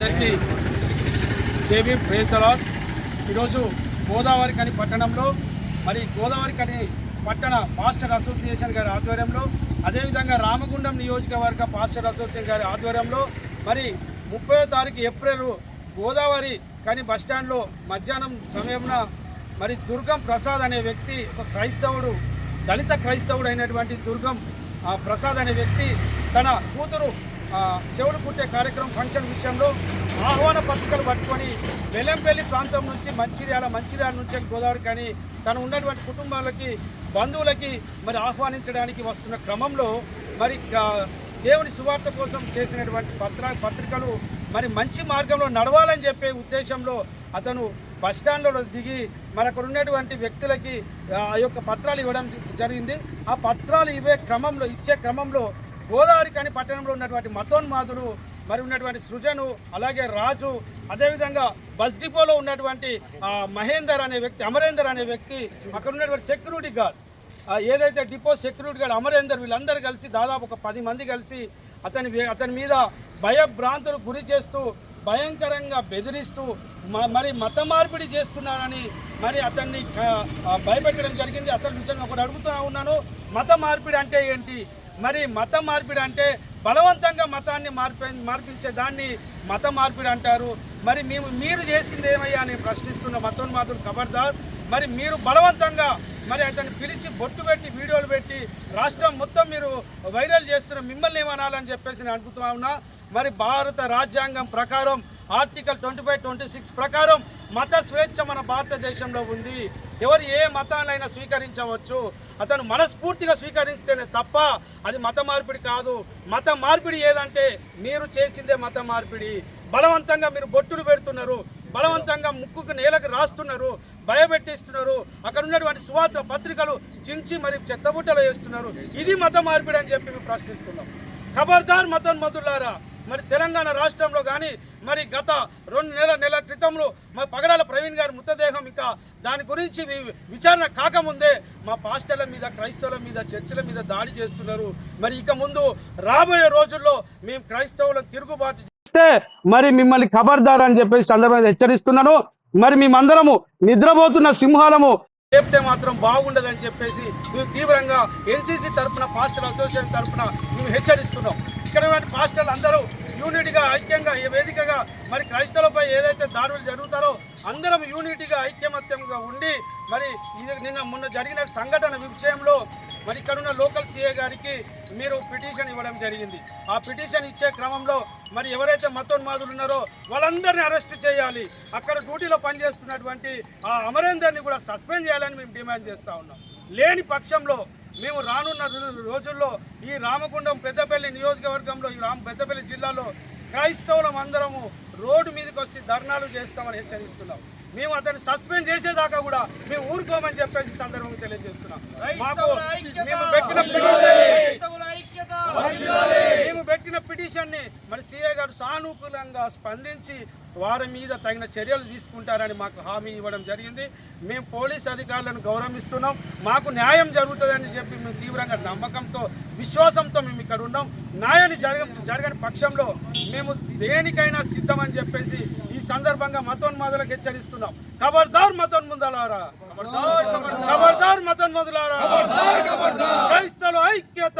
అందరికీ JB praise ఈరోజు గోదావరి కని పట్టణంలో మరి గోదావరి కని పట్టణ పాస్టర్ అసోసియేషన్ గారి ఆధ్వర్యంలో అదేవిధంగా రామగుండం నియోజకవర్గ పాస్టర్ అసోసియేషన్ గారి ఆధ్వర్యంలో మరి ముప్పై తారీఖు ఏప్రిల్ గోదావరి కని బస్టాండ్లో మధ్యాహ్నం సమయంలో మరి దుర్గం ప్రసాద్ అనే వ్యక్తి ఒక క్రైస్తవుడు దళిత క్రైస్తవుడు అయినటువంటి దుర్గం ఆ, ప్రసాద్ అనే వ్యక్తి తన కూతురు చెవులు పుట్టే కార్యక్రమం ఫంక్షన్ విషయంలో ఆహ్వాన పత్రికలు పట్టుకొని బెల్లంపల్లి ప్రాంతం నుంచి మంచిర్యాల మంచిర్యాల నుంచి గోదావరి కానీ తను ఉన్నటువంటి కుటుంబాలకి బంధువులకి మరి ఆహ్వానించడానికి వస్తున్న క్రమంలో మరి దేవుని సువార్త కోసం చేసినటువంటి పత్ర పత్రికలు మరి మంచి మార్గంలో నడవాలని చెప్పే ఉద్దేశంలో అతను బస్ స్టాండ్లో దిగి మరి అక్కడ ఉన్నటువంటి వ్యక్తులకి ఆ యొక్క పత్రాలు ఇవ్వడం జరిగింది. ఆ పత్రాలు ఇవే క్రమంలో ఇచ్చే క్రమంలో గోదావరి కానీ పట్టణంలో ఉన్నటువంటి మతోన్మాదులు మరి ఉన్నటువంటి సృజను అలాగే రాజు అదేవిధంగా బస్ డిపోలో ఉన్నటువంటి మహేందర్ అనే వ్యక్తి అమరేందర్ అనే వ్యక్తి అక్కడ ఉన్నటువంటి సెక్యూరిటీ గార్డ్ ఏదైతే డిపో సెక్యూరిటీ గార్డ్ అమరేందర్ వీళ్ళందరూ కలిసి దాదాపు ఒక పది మంది కలిసి అతని అతని మీద భయభ్రాంతులు గురి చేస్తూ భయంకరంగా బెదిరిస్తూ మ- మరి మత మార్పిడి చేస్తున్నారని మరి అతన్ని భయపెట్టడం జరిగింది. అసలు నిజంగా ఒకటి అడుగుతూ ఉన్నాను. మత మార్పిడి అంటే ఏంటి? మరి మత మార్పిడి అంటే బలవంతంగా మతాన్ని మార్పి మార్పించే దాన్ని మత మార్పిడి అంటారు. మరి మేము మీరు చేసింది ఏమయ్యా అని ప్రశ్నిస్తున్న మతోన్మాదులు ఖబర్దార్ మరి మీరు బలవంతంగా మరి అతన్ని పిలిచి బొట్టు పెట్టి వీడియోలు పెట్టి రాష్ట్రం మొత్తం మీరు వైరల్ చేస్తున్న మిమ్మల్ని ఏమనాలని చెప్పేసి నేను అనుకుంటున్నా ఉన్నా. మరి భారత రాజ్యాంగం ప్రకారం article twenty five twenty six ప్రకారం మత స్వేచ్ఛ మన భారతదేశంలో ఉంది. ఎవరు ఏ మతాన్నైనా స్వీకరించవచ్చు. అతను మనస్ఫూర్తిగా స్వీకరిస్తేనే తప్ప అది మత మార్పిడి కాదు. మత మార్పిడి ఏదంటే మీరు చేసిందే మత మార్పిడి. బలవంతంగా మీరు బొట్టులు పెడుతున్నారు. బలవంతంగా ముక్కుకు నేలకు రాస్తున్నారు. భయపెట్టిస్తున్నారు. అక్కడ ఉన్నటువంటి సువార్త పత్రికలు చించి మరి చెత్తబుట్టలు వేస్తున్నారు. ఇది మత మార్పిడి అని చెప్పి మేము ప్రశ్నిస్తున్నాం. ఖబర్దార్ మతం మధులారా మరి తెలంగాణ రాష్ట్రంలో కానీ మరి గత రెండు నెలల నెలల క్రితంలో మరి పగడాల ప్రవీణ్ గారి మృతదేహం ఇంకా దాని గురించి విచారణ కాకముందే మా పాస్టర్ల మీద క్రైస్తవుల మీద చర్చిల మీద దాడి చేస్తున్నారు. మరి ఇక ముందు రాబోయే రోజుల్లో మేము క్రైస్తవులను తిరుగుబాటు చేస్తే మరి మిమ్మల్ని ఖబర్దార్ అని చెప్పేసి సందర్భంగా హెచ్చరిస్తున్నాను మరి మేమందరము నిద్రపోతున్న సింహాలము. చెప్తే మాత్రం బాగుండదని చెప్పేసి మేము తీవ్రంగా ఎన్సీసీ తరపున పాస్టర్ అసోసియేషన్ తరపున మేము హెచ్చరిస్తున్నాం. ఇక్కడ పాస్టర్లు అందరూ యూనిట్గా ఐక్యంగా ఈ వేదికగా మరి దాడులు జరుగుతారో అందరం యూనిటీగా ఐక్యమత్యంగా ఉండి మరి ఇది నిన్న మొన్న జరిగిన సంఘటన విషయంలో మరి ఇక్కడ ఉన్న లోకల్ సీఏ గారికి మీరు పిటిషన్ ఇవ్వడం జరిగింది. ఆ పిటిషన్ ఇచ్చే క్రమంలో మరి ఎవరైతే మతోన్మాదులు ఉన్నారో వాళ్ళందరినీ అరెస్ట్ చేయాలి. అక్కడ డ్యూటీలో పనిచేస్తున్నటువంటి ఆ అమరేందర్ని కూడా సస్పెండ్ చేయాలని మేము డిమాండ్ చేస్తూ ఉన్నాం. లేని పక్షంలో మేము రానున్న రోజుల్లో ఈ రామగుండం పెద్దపల్లి నియోజకవర్గంలో ఈ రామ పెద్దపల్లి జిల్లాలో క్రైస్తవులం అందరము రోడ్డు మీదకి వచ్చి ధర్నాలు చేస్తామని హెచ్చరిస్తున్నాం. మేము అతన్ని సస్పెండ్ చేసేదాకా కూడా మేము ఊరుకోమని చెప్పేసి సందర్భంగా తెలియజేస్తున్నాం. మాకు మేము పెట్టిన పెట్టిన పిటిషన్ని మరి సీఏ గారు సానుకూలంగా స్పందించి వారి మీద తగిన చర్యలు తీసుకుంటారని మాకు హామీ ఇవ్వడం జరిగింది. మేము పోలీస్ అధికారులను గౌరవిస్తున్నాం. మాకు న్యాయం జరుగుతుందని చెప్పి మేము తీవ్రంగా నమ్మకంతో విశ్వాసంతో మేము ఇక్కడ ఉన్నాం. న్యాయాన్ని జరగ జరగని పక్షంలో మేము దేనికైనా సిద్ధమని చెప్పేసి ఈ సందర్భంగా మతోన్మాదులకు హెచ్చరిస్తున్నాం. ఖబర్దార్ మతోన్ముదలారా ఖబర్దార్ మతోన్మదులారా క్రైస్తవుల ఐక్యత.